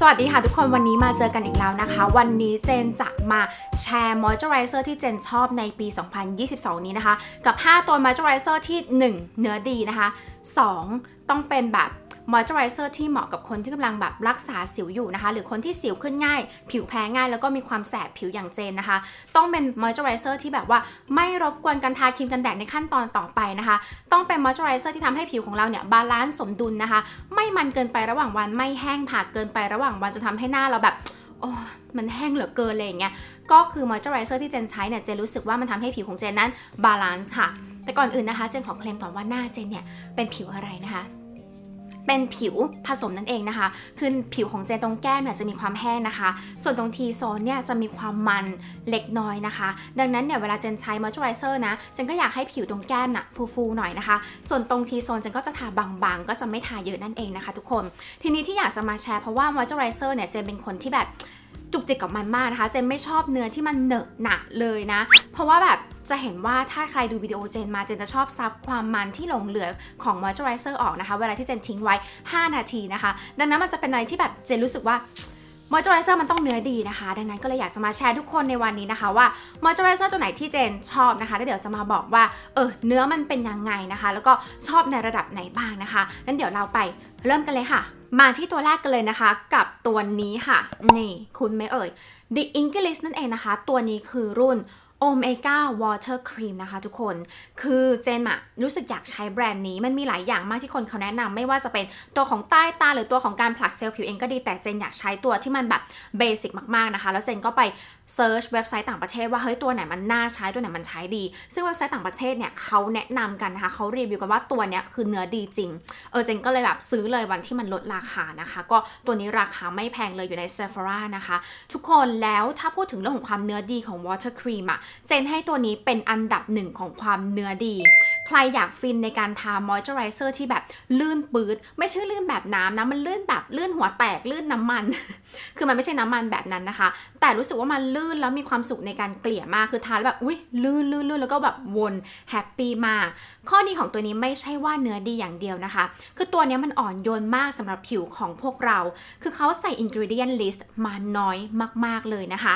สวัสดีค่ะทุกคนวันนี้มาเจอกันอีกแล้วนะคะ วันนี้เจนจะมาแชร์มอยเจอร์ไรเซอร์ที่เจนชอบในปี 2022 นี้นะคะ กับ 5 ตัวมอยเจอร์ไรเซอร์ที่ 1 เนื้อดีนะคะ 2 ต้องเป็นแบบ มอยเจอไรเซอร์ที่เหมาะกับคนที่กำลังแบบรักษาสิวอยู่นะคะ หรือคนที่สิวขึ้นง่าย ผิวแพ้ง่าย แล้วก็มีความแสบผิวอย่างเจนนะคะ ต้องเป็นมอยเจอไรเซอร์ที่แบบว่าไม่รบกวนการทาครีมกันแดดในขั้นตอนต่อไปนะคะ ต้องเป็นมอยเจอไรเซอร์ที่ทำให้ผิวของเราเนี่ยบาลานซ์สมดุลนะคะ ไม่มันเกินไประหว่างวัน ไม่แห้งผากเกินไประหว่างวันจนทำให้หน้าเราแบบโอ้มันแห้งเหลือเกินอะไรอย่างเงี้ย ก็คือมอยเจอไรเซอร์ที่เจนใช้เนี่ย เจนรู้สึกว่ามันทำให้ผิวของเจนนั้นบาลานซ์ค่ะ แต่ก่อนอื่นนะคะ เจนขอเคลมก่อนว่าหน้าเจนเนี่ยเป็นผิวอะไรนะคะ เป็นผิวผสมนั่นเองนะคะ คือผิวของเจนตรงแก้มเนี่ยจะมีความแห้งนะคะ ส่วนตรงทีโซนเนี่ยจะมีความมันเล็กน้อยนะคะ ดังนั้นเนี่ยเวลาเจนใช้มอยเจอไรเซอร์นะ เจนก็อยากให้ผิวตรงแก้มน่ะฟูๆหน่อยนะคะ ส่วนตรงทีโซนเจนก็จะทาบางๆ ก็จะไม่ทาเยอะนั่นเองนะคะ ทุกคน ทีนี้ที่อยากจะมาแชร์เพราะว่ามอยเจอไรเซอร์เนี่ยเจนเป็นคนที่แบบ จุกจิกกับมันมากนะคะ เจนไม่ชอบเนื้อที่มันเหนอะหนะเลยนะ เพราะว่าแบบจะเห็นว่าถ้าใครดูวิดีโอเจนมาเจนจะชอบซับความมันที่หลงเหลือของมอยเจอไรเซอร์ออกนะคะ เวลาที่เจนทิ้งไว้ 5 นาทีนะคะ ดังนั้นมันจะเป็นอะไรที่แบบเจนรู้สึกว่ามอยเจอไรเซอร์มันต้องเนื้อดีนะคะ ดังนั้นก็เลยอยากจะมาแชร์ทุกคนในวันนี้นะคะว่ามอยเจอไรเซอร์ตัวไหนที่เจนชอบนะคะแล้วเดี๋ยวจะมาบอกว่าเออเนื้อมันเป็นยังไงนะคะ แล้วก็ชอบในระดับไหนบ้างนะคะงั้นเดี๋ยวเราไปเริ่มกันเลยค่ะ มาที่ตัวแรกกันเลยนะคะ กับตัวนี้ค่ะ นี่ คุณไหม่เอ่ย The English นั่นเองนะคะ ตัวนี้คือรุ่น Omega Water Cream นะคะทุกคน คือเจนอะรู้สึกอยากใช้แบรนด์นี้ มันมีหลายอย่างมากที่คนเขาแนะนำไม่ว่าจะเป็นตัวของใต้ตาหรือตัวของการผลัดเซลล์ผิวเองก็ดี แต่เจนอยากใช้ตัวที่มันแบบเบสิกมากๆนะคะ แล้วเจนก็ไป เซิร์ชเว็บไซต์ต่างประเทศว่าเฮ้ยตัวไหนมันน่าใช้ตัวไหนมันใช้ดี ซึ่งเว็บไซต์ต่างประเทศเนี่ยเขาแนะนำกันนะคะเขารีวิวกันว่าตัวเนี้ยคือเนื้อดีจริง เออเจนก็เลยแบบซื้อเลยวันที่มันลดราคานะคะ ก็ตัวนี้ราคาไม่แพงเลยอยู่ใน Sephora นะคะ ทุกคนแล้วถ้าพูดถึงเรื่องของความเนื้อดีของ Water Cream อะเจนให้ตัวนี้เป็นอันดับหนึ่งของความเนื้อดี ใครอยากฟินในการทามอยเจอไรเซอร์ที่แบบลื่นปืดไม่ใช่ลื่นแบบน้ำนะมันลื่นแบบลื่นหัวแตกลื่นน้ำมัน คือมันไม่ใช่น้ำมันแบบนั้นนะคะ แต่รู้สึกว่ามันลนแล้วมีความสุขในการเกลี่ยมากคือทานแล้วแบบอุ้ยลื่นลื่นลื่นแล้วก็แบบวนแฮปปี้มาก ข้อดีของตัวนี้ไม่ใช่ว่าเนื้อดีอย่างเดียวนะคะ คือตัวนี้มันอ่อนโยนมากสำหรับผิวของพวกเรา คือเขาใส่อินกริเดียนลิสต์มาน้อยมาก ๆเลยนะคะ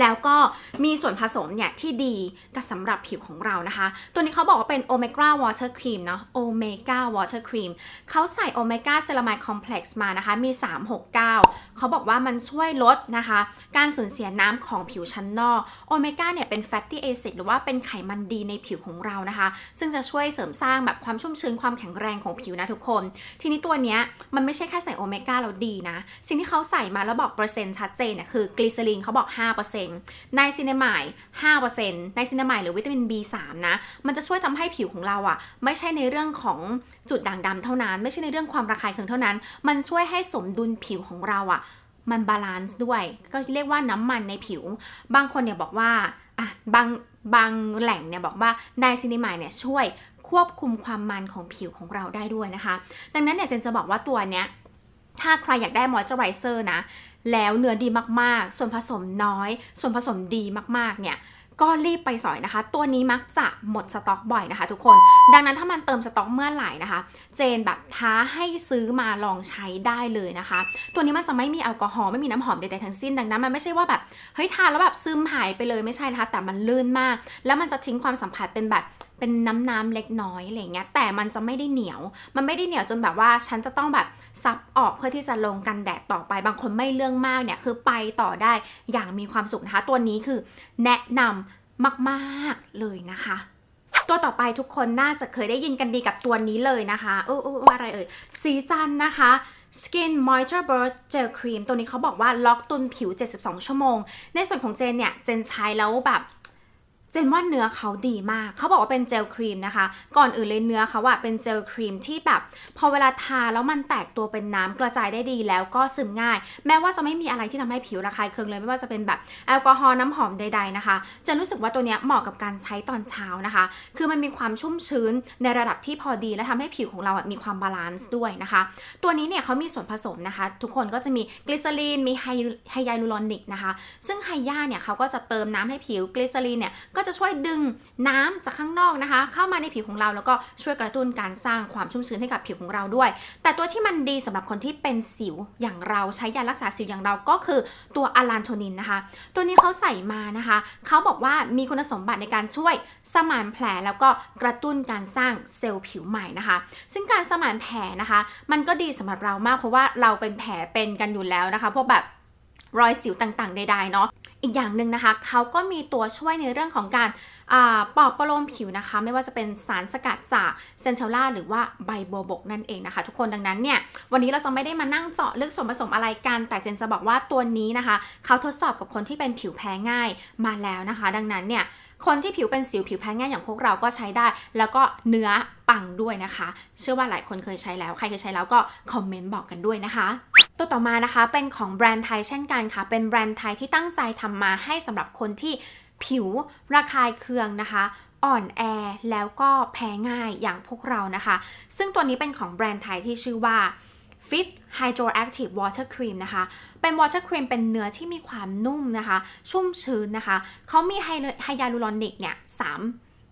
แล้วก็มีส่วนผสมเนี่ยที่ดีกับสำหรับผิวของเรานะคะ ตัวนี้เขาบอกว่าเป็น Omega Water Cream เนาะ Omega Water Cream เขาใส่ Omega Ceramide Complex มานะคะ มี 369 เขาบอกว่ามันช่วยลดนะคะ การสูญเสียน้ำของผิวชั้นนอก Omega เนี่ยเป็น fatty acid หรือว่าเป็นไขมันดีในผิวของเรานะคะ ซึ่งจะช่วยเสริมสร้างแบบความชุ่มชื้นความแข็งแรงของผิวนะทุกคน ทีนี้ตัวเนี้ยมันไม่ใช่แค่ใส่โอเมก้าแล้วดีนะ สิ่งที่เขาใส่มาแล้วบอกเปอร์เซ็นต์ชัดเจนเนี่ยคือกลีเซอรีนเขาบอก5%ในซินเนามาย5%ในซินเนามายหรือวิตามิน B3 นะ มันจะช่วยทำให้ผิวของเราอะ่ะ ไม่ใช่ในเรื่องของจุดด่างดำเท่านั้น ไม่ใช่ในเรื่องความระคายเคืองเท่านั้น มันช่วยให้สมดุลผิวของเราอะ่ะ มันบาลานซ์ด้วย ก็เรียกว่าน้ำมันในผิว บางคนเนี่ยบอกว่าอะบางบางแหล่งเนี่ยบอกว่าไดซินิมายเนี่ยช่วยควบคุมความมันของผิวของเราได้ด้วยนะคะ ดังนั้นเนี่ยเจนจะบอกว่าตัวเนี้ยถ้าใครอยากได้มอยเจอไรเซอร์นะ แล้วเนื้อดีมากๆ ส่วนผสมน้อย ส่วนผสมดีมากๆ เนี่ยก็รีบไปสอยนะคะ ตัวนี้มักจะหมดสต็อกบ่อยนะคะ ทุกคน ดังนั้นถ้ามันเติมสต็อกเมื่อไหร่นะคะ เจนแบบท้าให้ซื้อมาลองใช้ได้เลยนะคะ ตัวนี้มันจะไม่มีแอลกอฮอล์ไม่มีน้ำหอมใดๆทั้งสิ้นดังนั้นมันไม่ใช่ว่าแบบเฮ้ยทานแล้วแบบซึมหายไปเลยไม่ใช่นะคะแต่มันลื่นมาก แล้วมันจะทิ้งความสัมผัสเป็นแบบ เป็นน้ำน้ำๆเล็กน้อยอะไรเงี้ยแต่มันจะไม่ได้เหนียว มันไม่ได้เหนียวจนแบบว่าฉันจะต้องแบบซับออกเพื่อที่จะลงกันแดดต่อไป บางคนไม่เรื่องมากเนี่ยคือไปต่อได้อย่างมีความสุขนะคะตัวนี้คือแนะนำมากๆเลยนะคะตัวต่อไปทุกคนน่าจะเคยได้ยินกันดีกับตัวนี้เลยนะคะเออเอออะไรเอ่ย สีจันนะคะ Skin Moisture Burst Gel Cream ตัวนี้เขาบอกว่าล็อกตุนผิว 72 ชั่วโมง ในส่วนของเจนเนี่ย เจนใช้แล้วแบบ เจนว่าเนื้อเขาดีมาก เขาบอกว่าเป็นเจลครีมนะคะ ก่อนอื่นเลยเนื้อเขาอะเป็นเจลครีมที่แบบ พอเวลาทาแล้วมันแตกตัวเป็นน้ำกระจายได้ดีแล้วก็ซึมง่าย แม้ว่าจะไม่มีอะไรที่ทำให้ผิวระคายเคืองเลยไม่ว่าจะเป็นแบบแอลกอฮอล์น้ำหอมใด ๆนะคะเจนรู้สึกว่าตัวเนี้ยเหมาะกับการใช้ตอนเช้านะคะ คือมันมีความชุ่มชื้นในระดับที่พอดีและทำให้ผิวของเราอะมีความบาลานซ์ด้วยนะคะ ตัวนี้เนี่ยเขามีส่วนผสมนะคะ ทุกคนก็จะมีกลีเซอรีนมีไฮไฮยาลูรอนิกนะคะ ซึ่งไฮยาเนี่ยเขาก็จะเติมน้ำให้ผิวกลีเซอรีนเนี่ยก็จะช่วยดึงน้ำจากข้างนอกนะคะ เข้ามาในผิวของเราแล้วก็ช่วยกระตุ้นการสร้างความชุ่มชื้นให้กับผิวของเราด้วย แต่ตัวที่มันดีสำหรับคนที่เป็นสิวอย่างเราใช้ยารักษาสิวอย่างเราก็คือตัวอะลานโทนินนะคะ ตัวนี้เขาใส่มานะคะเขาบอกว่ามีคุณสมบัติในการช่วยสมานแผลแล้วก็กระตุ้นการสร้างเซลล์ผิวใหม่นะคะ ซึ่งการสมานแผลนะคะ มันก็ดีสำหรับเรามากเพราะว่าเราเป็นแผลเป็นกันอยู่แล้วนะคะพวกแบบรอยสิวต่างๆใดๆเนาะ อีกอย่างหนึ่งนะคะเขาก็มีตัวช่วยในเรื่องของการอปลอบประโลมผิวนะคะ ไม่ว่าจะเป็นสารสกัดจากเซนเทลล่าหรือว่าใบโบบกนั่นเองนะคะ ทุกคนดังนั้นเนี่ยวันนี้เราจะไม่ได้มานั่งเจาะลึกส่วนผสมอะไรกัน แต่เจนจะบอกว่าตัวนี้นะคะเขาทดสอบกับคนที่เป็นผิวแพ้ง่ายมาแล้วนะคะ ดังนั้นเนี่ยคนที่ผิวเป็นสิวผิวแพ้ง่ายอย่างพวกเราก็ใช้ได้ แล้วก็เนื้อปังด้วยนะคะ เชื่อว่าหลายคนเคยใช้แล้ว ใครเคยใช้แล้วก็คอมเมนต์บอกกันด้วยนะคะ ตัวต่อมานะคะเป็นของแบรนด์ไทยเช่นกันค่ะ เป็นแบรนด์ไทยที่ตั้งใจทำมาให้สำหรับคนที่ผิวระคายเคืองนะคะ อ่อนแอแล้วก็แพ้ง่ายอย่างพวกเรานะคะ ซึ่งตัวนี้เป็นของแบรนด์ไทยที่ชื่อว่า Fit Hydroactive Water Cream นะคะ เป็น Water Cream เป็นเนื้อที่มีความนุ่มนะคะ ชุ่มชื้นนะคะ เขามีไฮยาลูรอนิกเนี่ย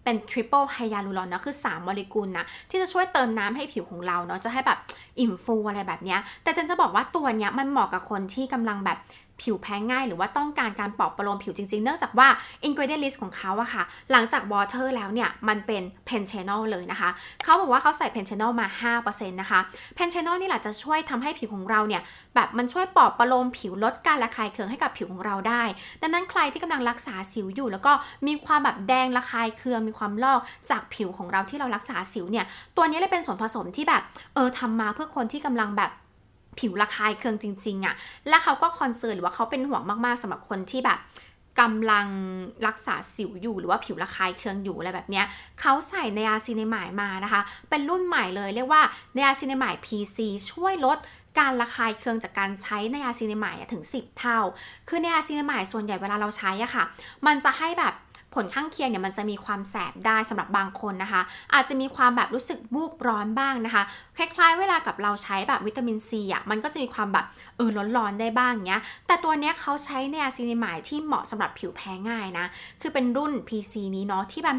เป็น triple ไฮยาลูรอนนะคือ 3 โมเลกุลนะที่จะช่วยเติมน้ำให้ผิวของเราเนาะจะให้แบบอิ่มฟูอะไรแบบเนี้ยแต่เจนจะบอกว่าตัวเนี้ยมันเหมาะกับคนที่กำลังแบบ ผิวแพ้ง่าย หรือว่าต้องการการปลอบประโลมผิวจริงๆ เนื่องจากว่า ingredient list ของเขาอะค่ะ หลังจาก water แล้วเนี่ย มันเป็น penthanol เลยนะคะ เขาบอกว่าเขาใส่ penthanol มา 5%นะคะ penthanol นี่แหละจะช่วยทำให้ผิวของเราเนี่ย แบบมันช่วยปลอบประโลมผิวลดการระคายเคืองให้กับผิวของเราได้ ดังนั้นใครที่กำลังรักษาสิวอยู่ แล้วก็มีความแบบแดงระคายเคืองมีความลอกจากผิวของเราที่เรารักษาสิวเนี่ยตัวนี้เลยเป็นส่วนผสมที่แบบเออทำมาเพื่อคนที่กำลังแบบ ผิวระคายเคืองจริง ๆอะ่ะ และเขาก็คอนเซิร์นหรือว่าเขาเป็นห่วงมากๆสำหรับคนที่แบบกำลังรักษาสิวอยู่หรือว่าผิวระคายเคืองอยู่อะไรแบบเนี้ยเขาใส่ในอาซินามายมานะคะ เป็นรุ่นใหม่เลยเรียกว่าในอาซินามาย PC ช่วยลดการระคายเคืองจากการใช้ในอาซินามายถึง 10 เท่า คือในอาซินามายส่วนใหญ่เวลาเราใช้อะค่ะ มันจะให้แบบ ผลข้างเคียงเนี่ยมันจะมีความแสบได้สำหรับบางคนนะคะ อาจจะมีความแบบรู้สึกบูบร้อนบ้างนะคะ คล้ายๆ เวลากับเราใช้แบบวิตามินซีอะมันก็จะมีความแบบเออร้อนๆได้บ้างเงี้ย แต่ตัวเนี้ยเขาใช้ในอาซินิมายที่เหมาะสำหรับผิวแพ้ง่ายนะ คือเป็นรุ่น PC นี้เนาะที่มัน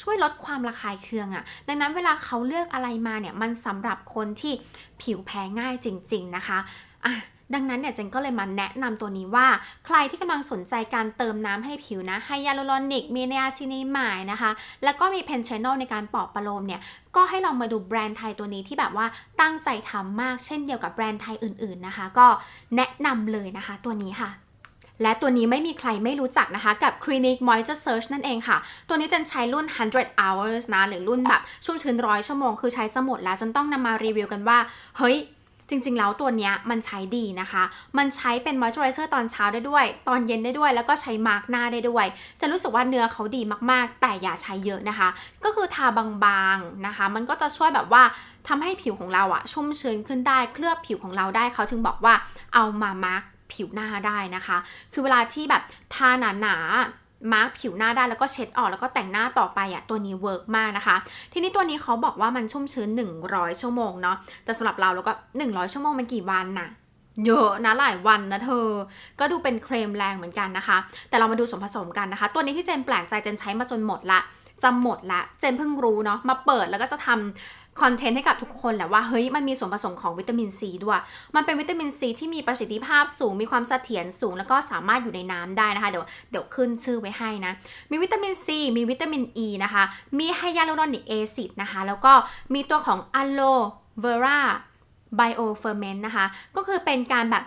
ช่วยลดความระคายเคืองอะ่ะ ดังนั้นเวลาเขาเลือกอะไรมาเนี่ยมันสำหรับคนที่ผิวแพ้ง่ายจริง ๆนะคะอะ ดังนั้นเนี่ยเจนก็เลยมาแนะนำตัวนี้ว่า ใครที่กำลังสนใจการเติมน้ำให้ผิวนะไฮยาลูรอนิกมีเนอาซินีมายนะคะ แล้วก็มีเพนเชนอลในการปอบประโลมเนี่ยก็ให้ลองมาดูแบรนด์ไทยตัวนี้ที่แบบว่าตั้งใจทำมากเช่นเดียวกับแบรนด์ไทยอื่นๆนะคะ ก็แนะนำเลยนะคะตัวนี้ค่ะและตัวนี้ไม่มีใครไม่รู้จักนะคะ กับ Clinique Moisture Search นั่นเองค่ะ ตัวนี้เจนใช้รุ่น 100 hours นะ หรือรุ่นแบบชุ่มชื้นร้อยชั่วโมง คือใช้จะหมดแล้วจนต้องนำมารีวิวกันว่า เฮ้ย จริงๆ แล้วตัวเนี้ยมันใช้ดีนะคะ มันใช้เป็นมอยส์เจอไรเซอร์ตอนเช้าได้ด้วย ตอนเย็นได้ด้วย แล้วก็ใช้มาร์กหน้าได้ด้วย จะรู้สึกว่าเนื้อเขาดีมากๆ แต่อย่าใช้เยอะนะคะ ก็คือทาบางๆนะคะ มันก็จะช่วยแบบว่าทำให้ผิวของเราอะชุ่มชื้นขึ้นได้ เคลือบผิวของเราได้เขาถึงบอกว่าเอามามาร์กผิวหน้าได้นะคะ คือเวลาที่แบบทาหนาๆ มาร์กผิวหน้าได้แล้วก็เช็ดออกแล้วก็แต่งหน้าต่อไปอะตัวนี้เวิร์กมากนะคะ ทีนี้ตัวนี้เขาบอกว่ามันชุ่มชื้น 100 ชั่วโมงเนาะแต่สำหรับเราแล้วก็ 100 ชั่วโมงมันกี่วันน่ะเยอะนะหลายวันนะเธอ ก็ดูเป็นครีมแรงเหมือนกันนะคะ แต่เรามาดูส่วนผสมกันนะคะ ตัวนี้ที่เจนแปลกใจเจนใช้มาจนหมดละ จะหมดละ เจนเพิ่งรู้เนาะมาเปิดแล้วก็จะทำคอนเทนต์ให้กับทุกคนแหละว่าเฮ้ยมันมีส่วนผสมของวิตามินซีด้วย มันเป็นวิตามินซีที่มีประสิทธิภาพสูงมีความเสถียรสูงแล้วก็สามารถอยู่ในน้ำได้นะคะ เดี๋ยวเดี๋ยวขึ้นชื่อไว้ให้นะ มีวิตามินซีมีวิตามินอ e ีนะคะ มีไฮยาลูรอนิกแอซิดนะคะ แล้วก็มีตัวของอะโลเวราไบโอเฟอร์เมนต์นะคะ ก็คือเป็นการแบบ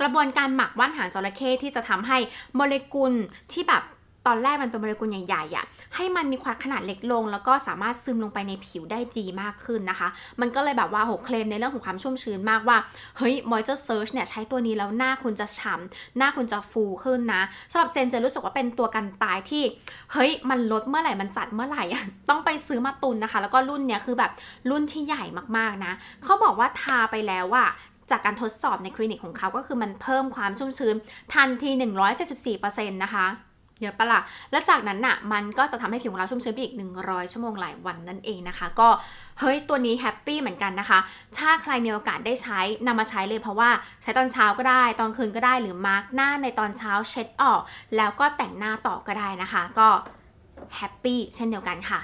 กระบวนการหมักว่านหางจระเข้ที่จะทำให้โมเลกุลที่แบบ ตอนแรกมันเป็นโมเลกุลใหญ่ๆอะ่ะให้มันมีความขนาดเล็กลง แล้วก็สามารถซึมลงไปในผิวได้ดีมากขึ้นนะคะ มันก็เลยแบบว่าโหเคลมในเรื่องของความชุ่มชื้นมากว่า เฮ้ย Moisture Search เนี่ยใช้ตัวนี้แล้วหน้าคุณจะฉ่ำหน้าคุณจะฟูขึ้นนะสำหรับเจนจนรู้สึกว่าเป็นตัวกันตายที่เฮ้ยมันลดเมื่อไหร่มันจัดเมื่อไหร่ต้องไปซื้อมาตุนนะคะ แล้วก็รุ่นเนี้ยคือแบบรุ่นที่ใหญ่มากๆนะเขาบอกว่าทาไปแล้วอะจากการทดสอบในคลินิกของเขาก็คือมันเพิ่มความชุ่มชื้นทันที 174%นะคะ เยอะปะละ่ะ และจากนั้นน่ะ มันก็จะทำให้ผิวของเราชุ่มชื้นไปอีก 100 ชั่วโมงหลายวันนั่นเองนะคะ ก็เฮ้ยตัวนี้แฮปปี้เหมือนกันนะคะ ถ้าใครมีโอกาสได้ใช้นำมาใช้เลยเพราะว่าใช้ตอนเช้าก็ได้ ตอนคืนก็ได้หรือมาร์กหน้าในตอนเช้าเช็ดออก แล้วก็แต่งหน้าต่อก็ได้นะคะ ก็แฮปปี้เช่นเดียวกันค่ะ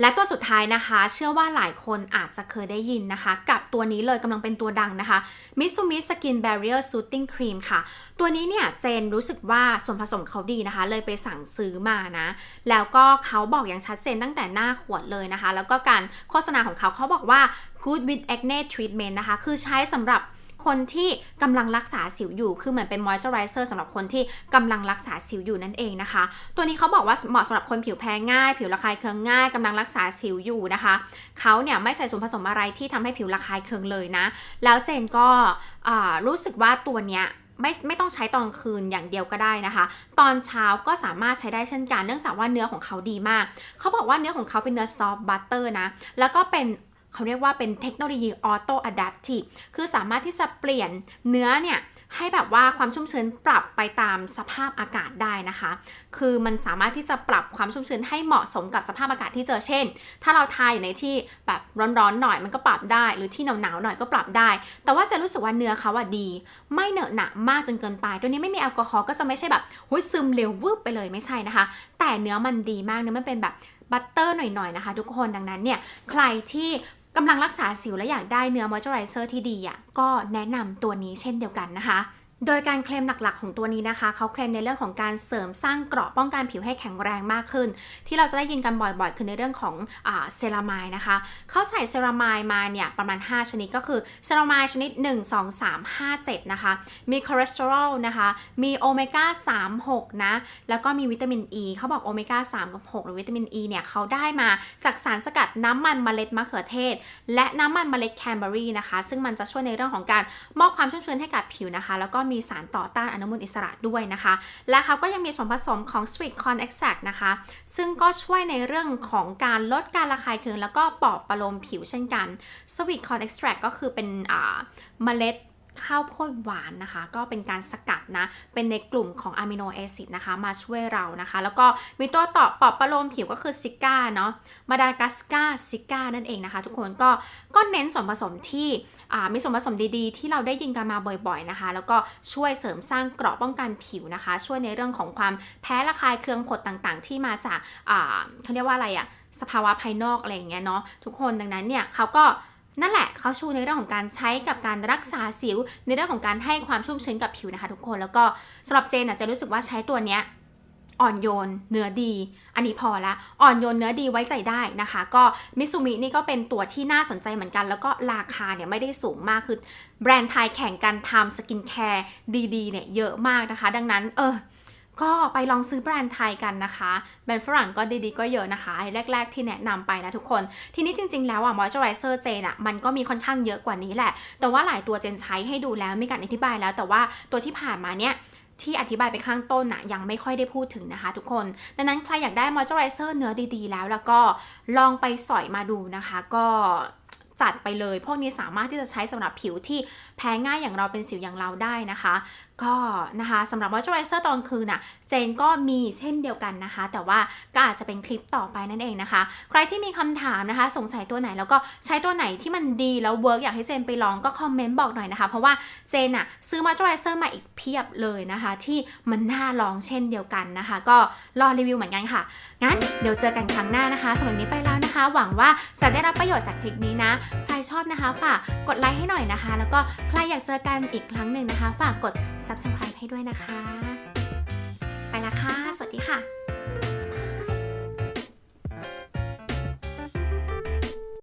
และตัวสุดท้ายนะคะ เชื่อว่าหลายคนอาจจะเคยได้ยินนะคะ กับตัวนี้เลยกำลังเป็นตัวดังนะคะ Mitsumi Skin Barrier Soothing Cream ค่ะ ตัวนี้เนี่ยเจนรู้สึกว่าส่วนผสมเขาดีนะคะ เลยไปสั่งซื้อมานะ แล้วก็เขาบอกอย่างชัดเจนตั้งแต่หน้าขวดเลยนะคะ แล้วก็การโฆษณาของเขาเขาบอกว่า good with acne treatment นะคะ คือใช้สำหรับ คนที่กำลังรักษาสิวอยู่ คือเหมือนเป็น moisturizer สำหรับคนที่กำลังรักษาสิวอยู่นั่นเองนะคะ ตัวนี้เขาบอกว่าเหมาะสำหรับคนผิวแพ้ง่าย ผิวระคายเคืองง่ายกำลังรักษาสิวอยู่นะคะเขาเนี่ยไม่ใส่ส่วนผสมอะไรที่ทำให้ผิวระคายเคืองเลยนะ แล้วเจนก็รู้สึกว่าตัวเนี้ยไม่ไม่ต้องใช้ตอนคืนอย่างเดียวก็ได้นะคะ ตอนเช้าก็สามารถใช้ได้เช่นกัน เนื่องจากว่าเนื้อของเขาดีมาก เขาบอกว่าเนื้อของเขาเป็นเนื้อซอฟต์บัตเตอร์นะ แล้วก็เป็น เขาเรียกว่าเป็นเทคโนโลยีออโตอะดัพทีฟคือสามารถที่จะเปลี่ยนเนื้อเนี่ยให้แบบว่าความชุ่มชื้นปรับไปตามสภาพอากาศได้นะคะ คือมันสามารถที่จะปรับความชุ่มชื้นให้เหมาะสมกับสภาพอากาศที่เจอ เช่น ถ้าเราทาอยู่ในที่แบบร้อนๆหน่อยมันก็ปรับได้ หรือที่หนาวๆหน่อยก็ปรับได้ แต่ว่าจะรู้สึกว่าเนื้อเขาอะดี ไม่เหนอะหนะมากจนเกินไป ตัวนี้ไม่มีแอลกอฮอล์ก็จะไม่ใช่แบบหุ้ยซึมเร็ววืบไปเลยไม่ใช่นะคะ แต่เนื้อมันดีมากเนื้อมันเป็นแบบบัตเตอร์หน่อยๆนะคะ ทุกคนดังนั้นเนี่ยใครที่ กำลังรักษาสิวและอยากได้เนื้อมอยเจอไรเซอร์ที่ดีอะก็แนะนำตัวนี้เช่นเดียวกันนะคะ โดยการเคลมหลักๆ ของตัวนี้นะคะ เขาเคลมในเรื่องของการเสริมสร้างเกราะป้องกันผิวให้แข็งแรงมากขึ้น ที่เราจะได้ยินกันบ่อยๆ คือในเรื่องของอเซรามายนะคะ เขาใส่เซรามายมาเนี่ยประมาณ 5 ชนิดก็คือเซรามายชนิด 1 2 3 5 7 นะคะ มีคอเลสเตอรอลนะคะ มีโอเมก้า3 6 นะ แล้วก็มีวิตามินอ e. เขาบอกโอเมก้า3 กับ 6 หรือวิตามินอ e เนี่ย เขาได้มาจากสารสกัดน้ำมันเมล็ดมะเขือเทศ และน้ำมันเมล็ดแคนเบอรี่นะคะ ซึ่งมันจะช่วยในเรื่องของการมอบความชุ่มชื้นให้กับผิวนะคะ แล้วก็มีีสารต่อต้านอนุมูลอิสระด้วยนะคะ และเขาก็ยังมีส่วนผสมของ sweet corn extract นะคะ ซึ่งก็ช่วยในเรื่องของการลดการระคายเคืองแล้วก็ปลอบประโลมผิวเช่นกัน sweet corn extract ก็คือเป็นเมล็ด ข้าวโพดหวานนะคะ ก็เป็นการสกัดนะ เป็นในกลุ่มของอะมิโนแอซิดนะคะ มาช่วยเรานะคะ แล้วก็มีตัวต่อปอบประโลมผิวก็คือซิก้าเนาะมาดากัสกาซิก้านั่นเองนะคะ ทุกคนก็ก็เน้นส่วนผสมที่มีส่วนผสมดีๆ ที่เราได้ยินกันมาบ่อยๆนะคะ แล้วก็ช่วยเสริมสร้างเกราะป้องกันผิวนะคะ ช่วยในเรื่องของความแพ้ระคายเคืองผดต่างๆ ที่มาจากเขาเรียกว่าอะไรอะสภาวะภายนอกอะไรอย่างเงี้ยเนาะทุกคนดังนั้นเนี่ยเขาก็ นั่นแหละเขาชูในเรื่องของการใช้กับการรักษาสิว ในเรื่องของการให้ความชุ่มชื้นกับผิวนะคะทุกคน แล้วก็สำหรับเจนอะจะรู้สึกว่าใช้ตัวเนี้ยอ่อนโยนเนื้อดี อันนี้พอละ อ่อนโยนเนื้อดีไว้ใจได้นะคะ ก็มิซูมินี่ก็เป็นตัวที่น่าสนใจเหมือนกัน แล้วก็ราคาเนี่ยไม่ได้สูงมาก คือแบรนด์ไทยแข่งกันทำสกินแคร์ดีๆเนี่ยเยอะมากนะคะ ดังนั้นเออ ก็ไปลองซื้อแบรนด์ไทยกันนะคะ แบรนด์ฝรั่งก็ดีๆก็เยอะนะคะไอ้แรก ๆ ที่แนะนำไปนะทุกคน ทีนี้จริง ๆ แล้วอะมอยเจอไรเซอร์เจนอะมันก็มีค่อนข้างเยอะกว่านี้แหละ แต่ว่าหลายตัวเจนใช้ให้ดูแล้วมีการอธิบายแล้ว แต่ว่าตัวที่ผ่านมาเนี่ยที่อธิบายไปข้างต้นนะยังไม่ค่อยได้พูดถึงนะคะทุกคน ดังนั้นใครอยากได้มอยเจอไรเซอร์เนื้อดีๆ แล้วแล้วก็ลองไปสอยมาดูนะคะ ก็จัดไปเลย พวกนี้สามารถที่จะใช้สำหรับผิวที่แพ้ง่ายอย่างเราเป็นสิวอย่างเราได้นะคะก็นะคะสำหรับมอยเจอไรเซอร์ตอนคืนน่ะเจนก็มีเช่นเดียวกันนะคะ แต่ว่าก็อาจจะเป็นคลิปต่อไปนั่นเองนะคะ ใครที่มีคำถามนะคะ สงสัยตัวไหนแล้วก็ใช้ตัวไหนที่มันดีแล้วเวิร์กอยากให้เจนไปลองก็คอมเมนต์บอกหน่อยนะคะ เพราะว่าเจนอะซื้อมอยเจอไรเซอร์มาอีกเพียบเลยนะคะ ที่มันน่าลองเช่นเดียวกันนะคะ ก็รอรีวิวเหมือนกันค่ะ งั้นเดี๋ยวเจอกันครั้งหน้านะคะสำหรับนี้ไปแล้วนะคะ หวังว่าจะได้รับประโยชน์จากคลิปนี้นะ ใครชอบนะคะฝากกดไลค์ให้หน่อยนะคะ แล้วก็ใครอยากเจอกันอีกครั้งหนึ่งนะคะ ฝากกด subscribe ให้ด้วยนะคะ ไปละค่ะ สวัสดีค่ะ